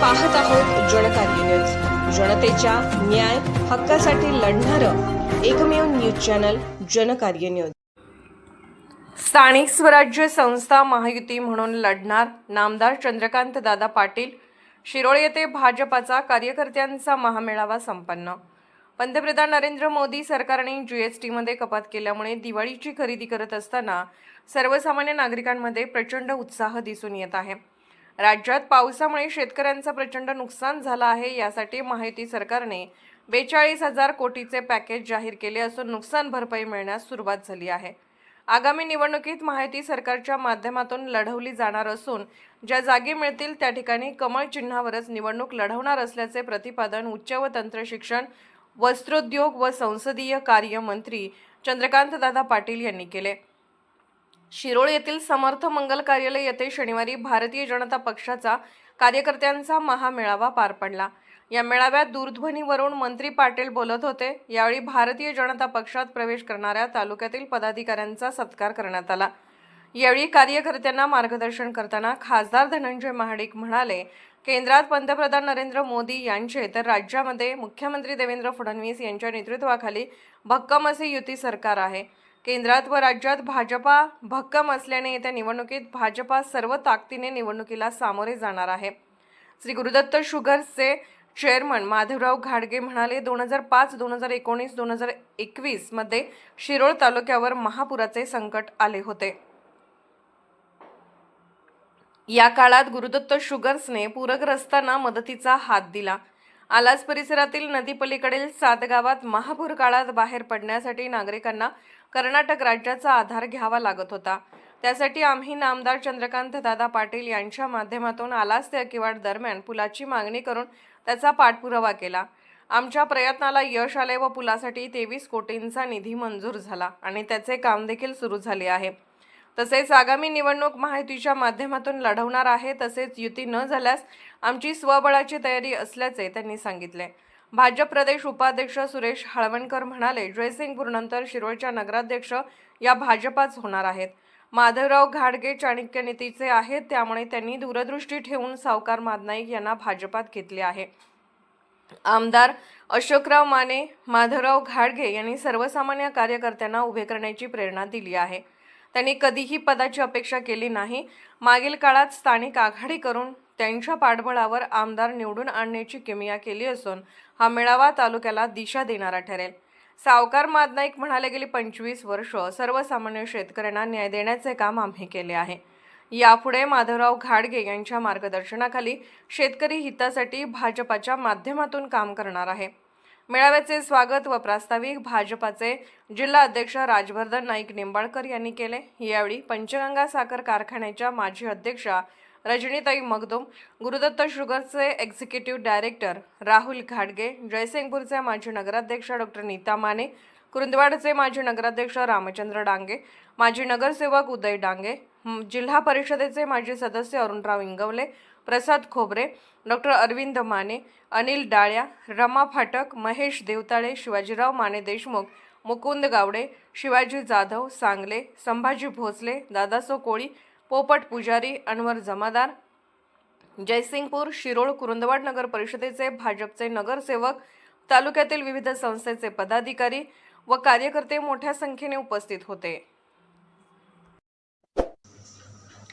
पाहत आहोत जनकार्य न्यूज. जनतेच्या न्याय हक्कासाठी लढणारं एकमेव न्यूज चॅनल जनकार्य न्यूज. स्थानिक स्वराज्य संस्था महायुती म्हणून लढणार नामदार चंद्रकांत दादा पाटील. शिरोळ येथे भाजपाचा कार्यकर्त्यांचा महामेळावा संपन्न. पंतप्रधान नरेंद्र मोदी सरकारने जी एस टीमध्ये कपात केल्यामुळे दिवाळीची खरेदी करत असताना सर्वसामान्य नागरिकांमध्ये प्रचंड उत्साह दिसून येत आहे. राज्यात पावसामुळे शेतकऱ्यांचं प्रचंड नुकसान झालं आहे यासाठी माहिती सरकारने बेचाळीस हजार कोटीचे पॅकेज जाहीर केले असून नुकसान भरपाई मिळण्यास सुरुवात झाली आहे. आगामी निवडणुकीत माहिती सरकारच्या माध्यमातून लढवली जाणार असून ज्या जागी मिळतील त्या ठिकाणी कमळ चिन्हावरच निवडणूक लढवणार असल्याचे प्रतिपादन उच्च व तंत्र शिक्षण वस्त्रोद्योग व संसदीय कार्य मंत्री चंद्रकांतदादा पाटील यांनी केले. शिरोळ येथील समर्थ मंगल कार्यालय येथे शनिवारी भारतीय जनता पक्षाचा कार्यकर्त्यांचा महामेळावा पार पडला. या मेळाव्यात दूरध्वनीवरून मंत्री पाटील बोलत होते. यावेळी भारतीय जनता पक्षात प्रवेश करणाऱ्या तालुक्यातील पदाधिकाऱ्यांचा सत्कार करण्यात आला. यावेळी कार्यकर्त्यांना मार्गदर्शन करताना खासदार धनंजय महाडिक म्हणाले केंद्रात पंतप्रधान नरेंद्र मोदी यांचे तर राज्यामध्ये मुख्यमंत्री देवेंद्र फडणवीस यांच्या नेतृत्वाखाली भक्कम असे युती सरकार आहे. केंद्रात व राज्यात भाजपा भक्कम असल्याने येत्या निवडणुकीत भाजपा सर्व ताकदीने निवडणुकीला सामोरे जाणार आहे. श्री गुरुदत्त शुगर्सचे चेअरमन माधवराव घाडगे म्हणाले दोन हजार पाच दोन हजार एकोणीस दोन हजार एकवीसमध्ये शिरोळ तालुक्यावर महापुराचे संकट आले होते. या काळात गुरुदत्त शुगर्सने पूरग्रस्तांना मदतीचा हात दिला. आलास परिसरातील नदीपलीकडील सात गावात महापूर काळात बाहेर पडण्यासाठी नागरिकांना कर्नाटक राज्याचा आधार घ्यावा लागत होता. त्यासाठी आम्ही नामदार चंद्रकांत दादा पाटील यांच्या माध्यमातून आलास ते अकिवाड दरम्यान पुलाची मागणी करून त्याचा पाठपुरावा केला. आमच्या प्रयत्नाला यश आले व पुलासाठी तेवीस कोटींचा निधी मंजूर झाला आणि त्याचे काम देखील सुरू झाले आहे. तसेच आगामी निवडणूक माहितीच्या माध्यमातून लढवणार आहे. तसेच युती न झाल्यास आमची स्वबळाची तयारी असल्याचे त्यांनी सांगितले. भाजप प्रदेश उपाध्यक्ष सुरेश हळवणकर म्हणाले जयसिंगपूरनंतर शिरोळच्या नगराध्यक्ष या भाजपाच होणार आहेत. माधवराव घाडगे चाणक्य नीतीचे आहेत त्यामुळे त्यांनी दूरदृष्टी ठेवून सावकार मादनाईक यांना भाजपात घेतले आहे. आमदार अशोकराव माने माधवराव घाडगे यांनी सर्वसामान्य कार्यकर्त्यांना उभे करण्याची प्रेरणा दिली आहे. त्यांनी कधीही पदाची अपेक्षा केली नाही. मागील काळात स्थानिक आघाडी करून त्यांच्या पाठबळावर आमदार निवडून आणण्याची किमिया केली असून हा मेळावा तालुक्याला दिशा देणारा ठरेल. सावकार मादनाईक म्हणाले गेली पंचवीस वर्ष सर्वसामान्य शेतकऱ्यांना न्याय देण्याचे काम आम्ही केले आहे. यापुढे माधवराव घाडगे यांच्या मार्गदर्शनाखाली शेतकरी हितासाठी भाजपाच्या माध्यमातून काम करणार आहे. मेळाव्याचे स्वागत व प्रास्ताविक भाजपाचे जिल्हा अध्यक्ष राजवर्धन नाईक निंबाळकर यांनी केले. यावेळी पंचगंगा साखर कारखान्याच्या माजी अध्यक्षा रजनीताई मगदुम गुरुदत्त शुगरचे एक्झिक्युटिव्ह डायरेक्टर राहुल घाडगे जयसिंगपूरचे माजी नगराध्यक्ष डॉक्टर नीता माने कुरुंदवाडचे माजी नगराध्यक्ष रामचंद्र डांगे माजी नगरसेवक उदय डांगे जिल्हा परिषदेचे माजी सदस्य अरुणराव इंगवले प्रसाद खोबरे डॉक्टर अरविंद माने अनिल डाळ्या रमा फाटक महेश देवताळे शिवाजीराव माने देशमुख मुकुंद गावडे शिवाजी जाधव सांगले संभाजी भोसले दादासो कोळी पोपट पुजारी अनवर जमादार जयसिंगपूर शिरोळ कुरुंदवाड नगर परिषदेचे भाजपचे नगरसेवक तालुक्यातील विविध संस्थेचे पदाधिकारी व कार्यकर्ते मोठ्या संख्येने उपस्थित होते.